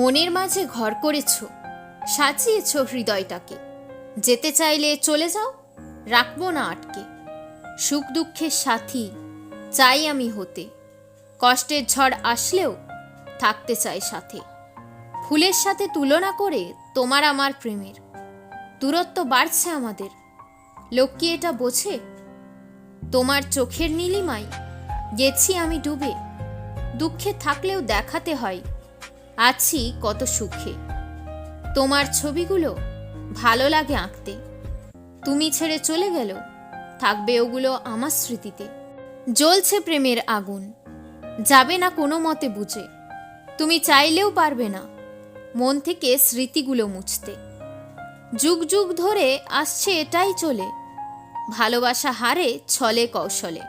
মনের মাঝে ঘর করেছ, সাজিয়েছ হৃদয়টাকে। যেতে চাইলে চলে যাও, রাখব না আটকে। সুখ দুঃখের সাথী, চাই আমি হতে। কষ্টের ঝড় আসলেও থাকতে চাই সাথে। ফুলের সাথে তুলনা করে তোমার আমার প্রেমের। দূরত্ব বাড়ছে আমাদের। লোক কি এটা বোঝে? তোমার চোখের নীলিমায় গেছি আমি ডুবে। দুঃখে থাকলেও দেখাতে হয় আছি কত সুখে। তোমার ছবিগুলো ভালো লাগে আঁকতে। তুমি ছেড়ে চলে গেল, থাকবে ওগুলো আমার স্মৃতিতে। জ্বলছে প্রেমের আগুন, যাবে না কোনো মতে বুঝে। তুমি চাইলেও পারবে না মন থেকে স্মৃতিগুলো মুছতে। যুগ যুগ ধরে আসছে এটাই চলে, ভালোবাসা হারে ছলে কৌশলে।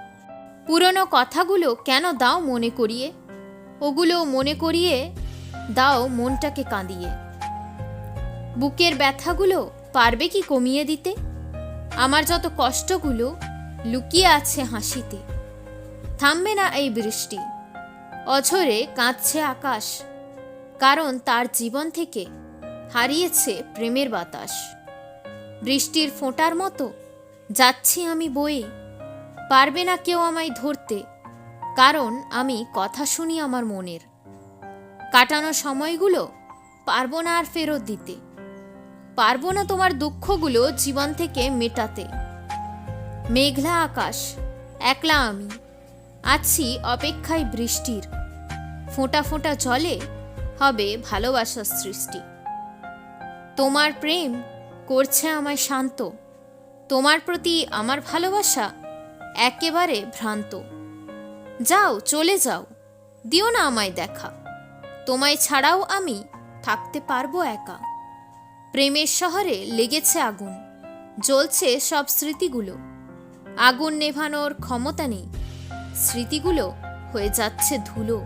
পুরনো কথাগুলো কেন দাও মনে করিয়ে? ওগুলো মনে করিয়ে দাও মনটাকে কাঁদিয়ে। বুকের ব্যথাগুলো পারবে কি কমিয়ে দিতে? আমার যত কষ্টগুলো লুকিয়ে আছে হাসিতে। থামবে না এই বৃষ্টি। অঝরে কাঁদছে আকাশ, কারণ তার জীবন থেকে হারিয়েছে প্রেমের বাতাস। বৃষ্টির ফোঁটার মতো যাচ্ছি আমি বয়ে। পারবে না কেউ আমায় ধরতে, কারণ আমি কথা শুনি আমার মনের। কাটানো সময়গুলো পারব না আর ফেরত দিতে। পারব না তোমার দুঃখগুলো জীবন থেকে মেটাতে। মেঘলা আকাশ, একলা আমি, আছি অপেক্ষায় বৃষ্টির। ফোঁটা ফোঁটা জলে হবে ভালোবাসার সৃষ্টি। তোমার প্রেম করছে আমায় শান্ত। তোমার প্রতি আমার ভালোবাসা একেবারে ভ্রান্ত। যাও, চলে যাও, দিও না আমায় দেখা। তোমায় ছাড়াও আমি থাকতে পারব একা। প্রেমের শহরে লেগেছে আগুন, জ্বলছে সব স্মৃতিগুলো। আগুন নেভানোর ক্ষমতা নেই, স্মৃতিগুলো হয়ে যাচ্ছে ধুলো।